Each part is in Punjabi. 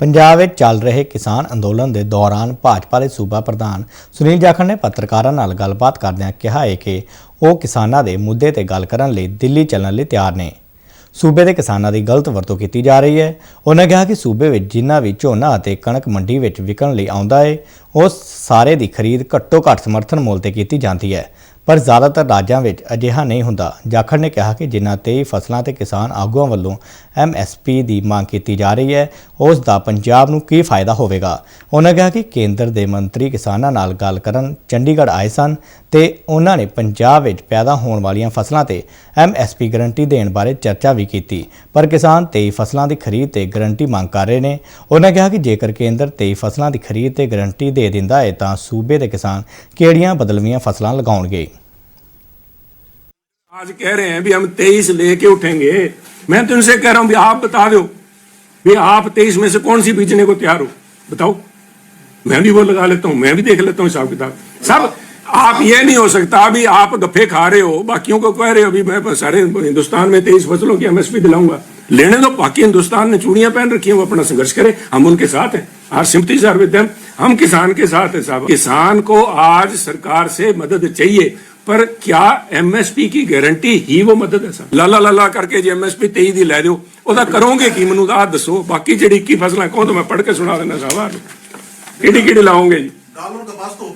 ਪੰਜਾਬ ਵਿੱਚ ਚੱਲ ਰਹੇ ਕਿਸਾਨ ਅੰਦੋਲਨ ਦੇ ਦੌਰਾਨ ਭਾਜਪਾ ਦੇ ਸੂਬਾ ਪ੍ਰਧਾਨ ਸੁਨੀਲ ਜਾਖੜ ਨੇ ਪੱਤਰਕਾਰਾਂ ਨਾਲ ਗੱਲਬਾਤ ਕਰਦਿਆਂ ਕਿਹਾ ਹੈ ਕਿ ਉਹ ਕਿਸਾਨਾਂ ਦੇ ਮੁੱਦੇ ਤੇ ਗੱਲ ਕਰਨ ਲਈ ਦਿੱਲੀ ਚੱਲਣ ਲਈ ਤਿਆਰ ਨੇ। ਸੂਬੇ ਦੇ ਕਿਸਾਨਾਂ ਦੀ ਗਲਤ ਵਰਤੋਂ ਕੀਤੀ ਜਾ ਰਹੀ ਹੈ। ਉਹਨਾਂ ਕਿਹਾ ਕਿ ਸੂਬੇ ਵਿੱਚ ਜਿੰਨਾ ਵੀ ਝੋਨਾ ਅਤੇ ਕਣਕ ਮੰਡੀ ਵਿੱਚ ਵਿਕਣ ਲਈ ਆਉਂਦਾ ਹੈ ਉਸ ਸਾਰੇ ਦੀ ਖਰੀਦ ਘੱਟੋ ਘੱਟ ਸਮਰਥਨ ਮੁੱਲ ਤੇ ਕੀਤੀ ਜਾਂਦੀ ਹੈ, ਪਰ ਜ਼ਿਆਦਾਤਰ ਰਾਜਾਂ ਵਿੱਚ ਅਜਿਹਾ ਨਹੀਂ ਹੁੰਦਾ। ਜਾਖੜ ਨੇ ਕਿਹਾ ਕਿ ਜਿਨ੍ਹਾਂ 23 ਫਸਲਾਂ ਤੇ ਕਿਸਾਨ ਆਗੂਆਂ ਵੱਲੋਂ ਐਮਐਸਪੀ ਦੀ ਮੰਗ ਕੀਤੀ ਜਾ ਰਹੀ ਹੈ, ਉਸ ਦਾ ਪੰਜਾਬ ਨੂੰ ਕੀ ਫਾਇਦਾ ਹੋਵੇਗਾ? ਉਹਨਾਂ ਕਿਹਾ ਕਿ ਕੇਂਦਰ ਦੇ ਮੰਤਰੀ ਕਿਸਾਨਾਂ ਨਾਲ ਗੱਲ ਕਰਨ ਚੰਡੀਗੜ੍ਹ ਆਏ ਸਨ ਤੇ ਉਹਨਾਂ ਨੇ ਪੰਜਾਬ ਵਿੱਚ ਪੈਦਾ ਹੋਣ ਵਾਲੀਆਂ ਫਸਲਾਂ ਤੇ ਐਮਐਸਪੀ ਗਰੰਟੀ ਦੇਣ ਬਾਰੇ ਚਰਚਾ ਵੀ ਕੀਤੀ, ਪਰ ਕਿਸਾਨ 23 ਫਸਲਾਂ ਦੀ ਖਰੀਦ ਤੇ ਗਰੰਟੀ ਮੰਗ ਕਰ ਰਹੇ ਨੇ। ਉਹਨਾਂ ਕਿਹਾ ਕਿ ਜੇਕਰ ਕੇਂਦਰ 23 ਫਸਲਾਂ ਦੀ ਖਰੀਦ ਤੇ ਗਰੰਟੀ ਦੇ ਦਿੰਦਾ ਹੈ ਤਾਂ ਸੂਬੇ ਦੇ ਕਿਸਾਨ ਕਿਹੜੀਆਂ ਬਦਲਵੀਆਂ ਫਸਲਾਂ ਲਗਾਉਣਗੇ आज कह रहे हैं भी हम तेईस लेके उठेंगे मैं तो उनसे कह रहा हूं भी आप बता दो भी आप तेईस में से कौन सी बीजने को तैयार हो बताओ मैं भी वो लगा लेता हूं मैं भी देख लेता हूं हिसाब किताब सब आप ये नहीं हो सकता अभी आप गप्फे खा रहे हो बाकियों को कह रहे हो अभी मैं सारे हिंदुस्तान में तेईस फसलों की एमएसपी दिलाऊंगा लेने दो बाकी हिंदुस्तान ने चूड़ियां पहन रखी हैं वो अपना संघर्ष करे हम उनके साथ हैं आर सिंपथी सर विद हम किसान के साथ है साहब किसान को आज सरकार से मदद चाहिए ਪਰ ਕਿਆ ਐਮਐਸਪੀ ਕੀ ਗਾਰੰਟੀ ਹੀ ਉਹ ਮਦਦ ਹੈ ਸਰ ਲਾਲਾ ਲਾਲਾ ਕਰਕੇ ਜੇ ਐਮਐਸਪੀ 23 ਦੀ ਲੈ ਦਿਓ ਉਹਦਾ ਕਰੋਗੇ ਕੀ ਮੈਨੂੰ ਆਹ ਦੱਸੋ ਬਾਕੀ ਜਿਹੜੀ 21 ਫਸਲਾਂ ਕਹੋ ਤਾਂ ਮੈਂ ਪੜ੍ਹ ਕੇ ਸੁਣਾ ਦਿੰਦਾ ਸਾਹਿਬ ਕਿਹੜੀ ਕਿਹੜੀ ਲਾਉਂਗੇ ਜੀ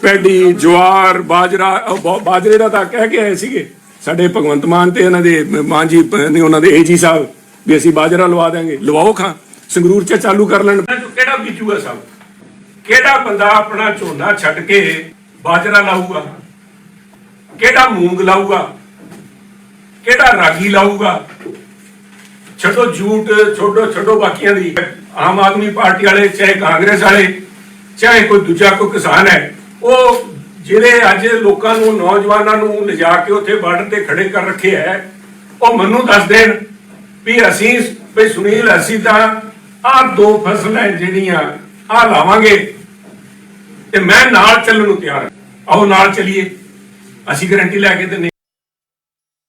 ਪੈਡੀ ਜਵਾਰ ਬਾਜਰਾ ਅਹ ਬਾ- ਬਾਜਰੇ ਦਾ ਤਾਂ ਕਹਿ ਕੇ ਆਏ ਸੀਗੇ ਸਾਡੇ ਭਗਵੰਤ ਮਾਨ ਤੇ ਇਹਨਾਂ ਦੇ ਮਾਨ ਜੀ ਪ- ਨੇ ਉਹਨਾਂ ਦੇ ਏਜੀ ਸਾਹਿਬ ਵੀ ਅਸੀਂ ਬਾਜਰਾ ਲਵਾ ਦੇਾਂਗੇ ਲਵਾਓ ਖਾਂ ਸੰਗਰੂਰ ਚ ਚਾਲੂ ਕਰ ਲੈਣ ਕਿਹੜਾ ਬੀਜੂਗਾ ਸਾਹਿਬ ਕਿਹੜਾ ਬੰਦਾ ਆਪਣਾ ਝੋਨਾ ਛੱਡ ਕੇ ਬਾਜਰਾ ਲਾਊਗਾ? ਕਿਹੜਾ ਮੂੰਗ ਲਾਊਗਾ? ਕਿਹੜਾ ਰਾਗੀ ਲਾਊਗਾ? ਛੱਡੋ ਝੂਠ, ਛੋਡੋ, ਛੱਡੋ ਬਾਕੀਆਂ ਦੀ। ਆਮ ਆਦਮੀ ਪਾਰਟੀ ਵਾਲੇ, ਚਾਹੇ ਕਾਂਗਰਸ ਵਾਲੇ, ਚਾਹੇ ਕੋਈ ਦੂਜਾ ਕੋਈ ਕਿਸਾਨ ਹੈ, ਉਹ ਜਿਹੜੇ ਅੱਜ ਲੋਕਾਂ ਨੂੰ, ਨੌਜਵਾਨਾਂ ਨੂੰ ਲਿਜਾ ਕੇ ਉੱਥੇ ਬਾਰਡਰ ਤੇ ਖੜੇ ਕਰ ਰੱਖੇ ਹੈ, ਉਹ ਮੈਨੂੰ ਦੱਸ ਦੇਣ ਵੀ ਅਸੀਂ, ਵੀ ਸੁਨੀਲ, ਅਸੀਂ ਤਾਂ ਆਹ ਦੋ ਫਸਲਾਂ ਜਿਹੜੀਆਂ, ਆਹ ਲਾਵਾਂਗੇ। ਤੇ ਮੈਂ ਨਾਲ ਚੱਲਣ ਨੂੰ ਤਿਆਰ ਹਾਂ। ਆਓ ਨਾਲ ਚੱਲੀਏ। ਅਸੀਂ ਗਾਰੰਟੀ ਲੈ ਕੇ ਤੇ